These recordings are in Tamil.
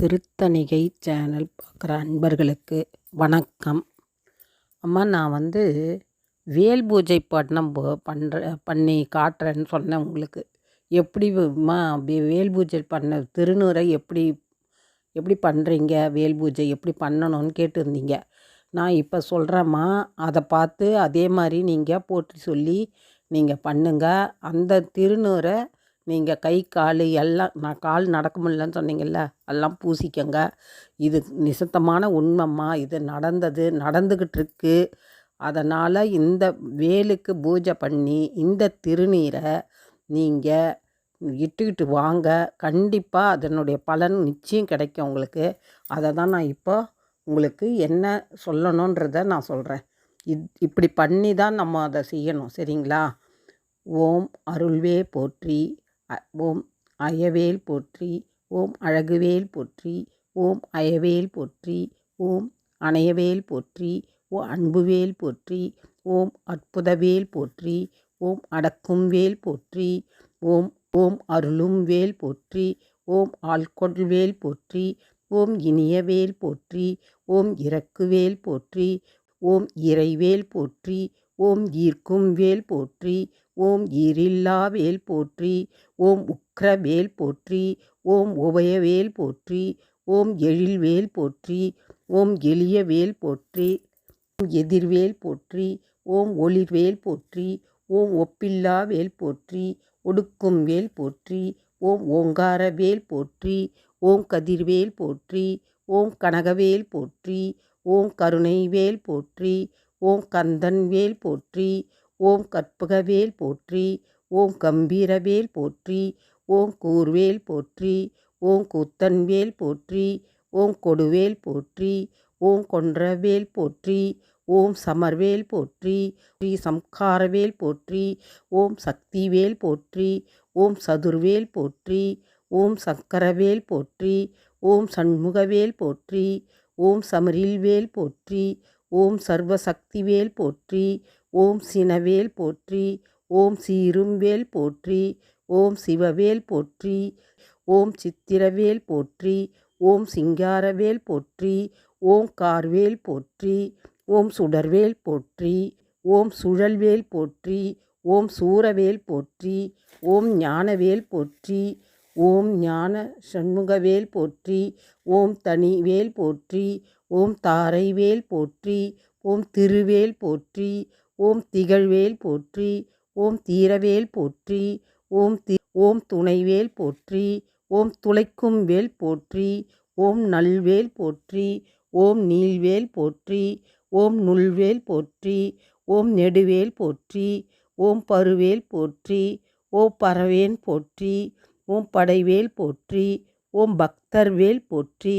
திருத்தணிகை சேனல் பார்க்குற அன்பர்களுக்கு வணக்கம். அம்மா நான் வந்து வேல் பூஜை பண்ண பண்ணுற பண்ணி காட்டுறேன்னு சொன்னேன் உங்களுக்கு. எப்படி அம்மா வேல் பூஜை பண்ண திருநூரை எப்படி எப்படி பண்ணுறீங்க வேல் பூஜை எப்படி பண்ணணும்னு கேட்டிருந்தீங்க. நான் இப்போ சொல்கிறேம்மா அதை பார்த்து அதே மாதிரி நீங்கள் போட்டு சொல்லி நீங்கள் பண்ணுங்கள் அந்த திருநூரை நீங்கள் கை கால் எல்லாம் நான் கால் நடக்க முடியலன்னு சொன்னீங்கல்ல எல்லாம் பூசிக்கங்க. இது நிசத்தமான உண்மைம்மா. இது நடந்தது நடந்துக்கிட்டு இருக்கு அதனால் இந்த வேலுக்கு பூஜை பண்ணி இந்த திருநீரை நீங்கள் இட்டுக்கிட்டு வாங்க. கண்டிப்பாக அதனுடைய பலன் நிச்சயம் கிடைக்கும் உங்களுக்கு. அதை தான் நான் இப்போ உங்களுக்கு என்ன சொல்லணுன்றத நான் சொல்கிறேன் இத் இப்படி பண்ணி தான் நம்ம அதை செய்யணும். சரிங்களா? ஓம் அருள்வே போற்றி. ஓம் அயவேல் போற்றி ஓம் அழகுவேல் போற்றி ஓம் அயவேல் போற்றி ஓம் அணையவேல் போற்றி ஓ அன்புவேல் போற்றி ஓம் அற்புதவேல் போற்றி ஓம் அடக்கும் வேல் போற்றி ஓம் ஓம் அருளும் வேல் போற்றி ஓம் ஆள்கொள்வேல் போற்றி ஓம் இனியவேல் போற்றி ஓம் இறக்குவேல் போற்றி ஓம் இறைவேல் போற்றி ஓம் ஈர்க்கும் வேல் போற்றி ஓம் ஈரில்லாவேல் போற்றி ஓம் உக்ரவேல் போற்றி ஓம் உபயவேல் போற்றி ஓம் எழில்வேல் போற்றி ஓம் எளிய வேல் போற்றி எதிர்வேல் போற்றி ஓம் ஒளிர்வேல் போற்றி ஓம் ஒப்பில்லா வேல் போற்றி ஒடுக்கும் வேல் போற்றி ஓம் ஓங்கார வேல் போற்றி ஓம் கதிர்வேல் போற்றி ஓம் கனகவேல் போற்றி ஓம் கருணைவேல் போற்றி ஓம் கந்தன்வேல் போற்றி ஓம் கற்பகவேல் போற்றி ஓம் கம்பீரவேல் போற்றி ஓம் கூர்வேல் போற்றி ஓம் கூத்தன்வேல் போற்றி ஓம் கொடுவேல் போற்றி ஓம் கொன்றவேல் போற்றி ஓம் சமர்வேல் போற்றி ஸ்ரீ சம்காரவேல் போற்றி ஓம் சக்திவேல் போற்றி ஓம் சதுர்வேல் போற்றி ஓம் சக்கரவேல் போற்றி ஓம் சண்முகவேல் போற்றி ஓம் சமரில்வேல் போற்றி ஓம் சர்வசக்திவேல் போற்றி ஓம் சினவேல் போற்றி ஓம் சீரும்வேல் போற்றி ஓம் சிவவேல் போற்றி ஓம் சித்திரவேல் போற்றி ஓம் சிங்காரவேல் போற்றி ஓம் கார்வேல் போற்றி ஓம் சுடர்வேல் போற்றி ஓம் சுழல்வேல் போற்றி ஓம் சூரவேல் போற்றி ஓம் ஞானவேல் போற்றி ஓம் ஞான சண்முகவேல் போற்றி ஓம் தனிவேல் போற்றி ஓம் தாரைவேல் போற்றி ஓம் திருவேல் போற்றி ஓம் திகழ்வேல் போற்றி ஓம் தீரவேல் போற்றி ஓம் தி ஓம் துணைவேல் போற்றி ஓம் துளைக்கும் வேல் போற்றி ஓம் நல்வேல் போற்றி ஓம் நீள்வேல் போற்றி ஓம் நுள்வேல் போற்றி ஓம் நெடுவேல் போற்றி ஓம் பருவேல் போற்றி ஓ பறவேன் போற்றி ஓம் படைவேல் போற்றி ஓம் பக்தர்வேல் போற்றி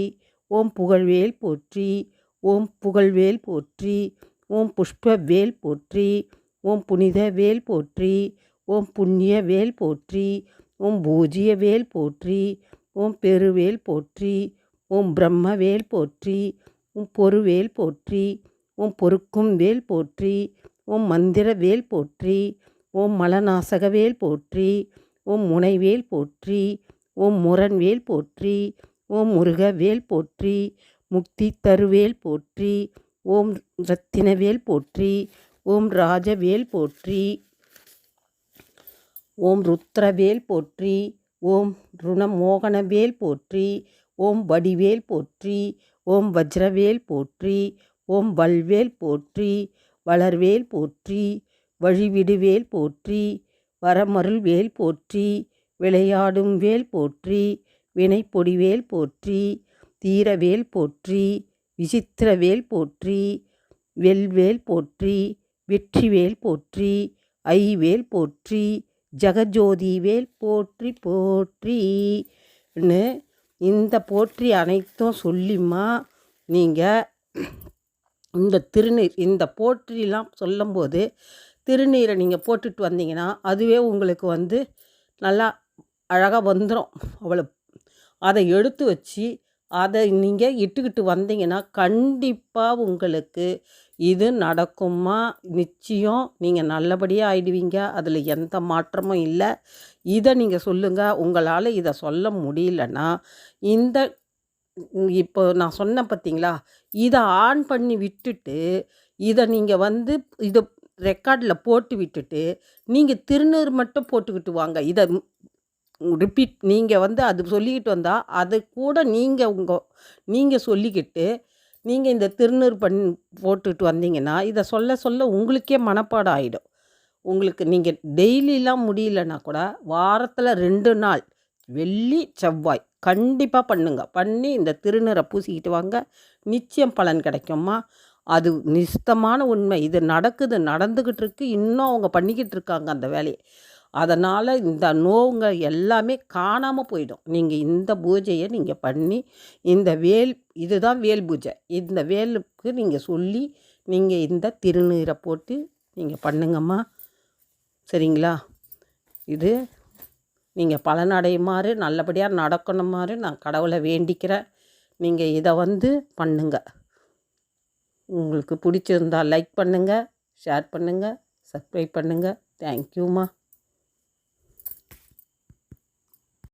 ஓம் புகழ்வேல் போற்றி ஓம் புகழ்வேல் போற்றி ஓம் புஷ்ப வேல் போற்றி ஓம் புனித வேல் போற்றி ஓம் புண்ணிய வேல் போற்றி ஓம் பூஜ்ய வேல் போற்றி ஓம் பெருவேல் போற்றி ஓம் பிரம்ம வேல் போற்றி ஓம் பொறுவேல் போற்றி ஓம் பொறுக்கும் வேல் போற்றி ஓம் மந்திர வேல் போற்றி ஓம் மலநாசகவேல் போற்றி ஓம் முனைவேல் போற்றி ஓம் முரண்வேல் போற்றி ஓம் முருக வேல் போற்றி முக்தி தருவேல் போற்றி ஓம் ரத்தினவேல் போற்றி ஓம் ராஜவேல் போற்றி ஓம் ருத்ரவேல் போற்றி ஓம் ருணமோகனவேல் போற்றி ஓம் வடிவேல் போற்றி ஓம் வஜ்ரவேல் போற்றி ஓம் வல்வேல் போற்றி வளர்வேல் போற்றி வழிவிடுவேல் போற்றி வரமருள்வேல் போற்றி விளையாடும் வேல் போற்றி வினைப்பொடிவேல் போற்றி தீரவேல் போற்றி விசித்திரவேல் போற்றி வெல்வேல் போற்றி வெற்றிவேல் போற்றி ஐவேல் போற்றி ஜெகஜோதிவேல் போற்றி போற்றின்னு இந்த போற்றி அனைத்தும் சொல்லிம்மா நீங்கள் இந்த திருநீர் இந்த போற்றிலாம் சொல்லும்போது திருநீரை நீங்கள் போட்டுட்டு வந்தீங்கன்னா அதுவே உங்களுக்கு வந்து நல்லா அழகாக வந்துடும் அவ்வளோ அதை எடுத்து வச்சு அதை நீங்கள் இட்டுக்கிட்டு வந்தீங்கன்னா கண்டிப்பாக உங்களுக்கு இது நடக்குமா? நிச்சயம் நீங்கள் நல்லபடியாக ஆயிடுவீங்க. அதில் எந்த மாற்றமும் இல்லை. இதை நீங்கள் சொல்லுங்கள் உங்களால் இதை சொல்ல முடியலன்னா இந்த இப்போ நான் சொன்னேன் பார்த்தீங்களா? இதை ஆன் பண்ணி விட்டுட்டு இதை நீங்கள் வந்து இதை ரெக்கார்டில் போட்டு விட்டுட்டு நீங்கள் திருநீர் மட்டும் போட்டுக்கிட்டு வாங்க. இதை ரிப்பீட் நீங்கள் வந்து அது சொல்லிக்கிட்டு வந்தால் அது கூட நீங்கள் உங்கள் நீங்கள் சொல்லிக்கிட்டு நீங்கள் இந்த திருநூறு பண் போட்டுட்டு வந்தீங்கன்னா இதை சொல்ல சொல்ல உங்களுக்கே மனப்பாடம் ஆகிடும் உங்களுக்கு நீங்கள் டெய்லிலாம் முடியலன்னா கூட வாரத்தில் ரெண்டு நாள் வெள்ளி செவ்வாய் கண்டிப்பாக பண்ணுங்க. பண்ணி இந்த திருநீரை பூசிக்கிட்டு வாங்க. நிச்சயம் பலன் கிடைக்குமா அது நிஸ்தமான உண்மை. இது நடக்குது நடந்துக்கிட்டு இருக்கு. இன்னும் அவங்க பண்ணிக்கிட்டு இருக்காங்க அந்த வேலையை. அதனால் இந்த நோவுங்க எல்லாமே காணாமல் போயிடும். நீங்கள் இந்த பூஜையை நீங்கள் பண்ணி இந்த வேல் இதுதான் வேல் பூஜை. இந்த வேலுக்கு நீங்கள் சொல்லி நீங்கள் இந்த திருநீரை போட்டு நீங்கள் பண்ணுங்கம்மா. சரிங்களா? இது நீங்கள் பலனடையுமாறு நல்லபடியாக நடக்கணுமாறு நான் கடவுளை வேண்டிக்கிறேன். நீங்கள் இதை வந்து பண்ணுங்க. உங்களுக்கு பிடிச்சிருந்தா லைக் பண்ணுங்கள் ஷேர் பண்ணுங்கள் சப்ஸ்கிரைப் பண்ணுங்கள் தேங்க்யூம்மா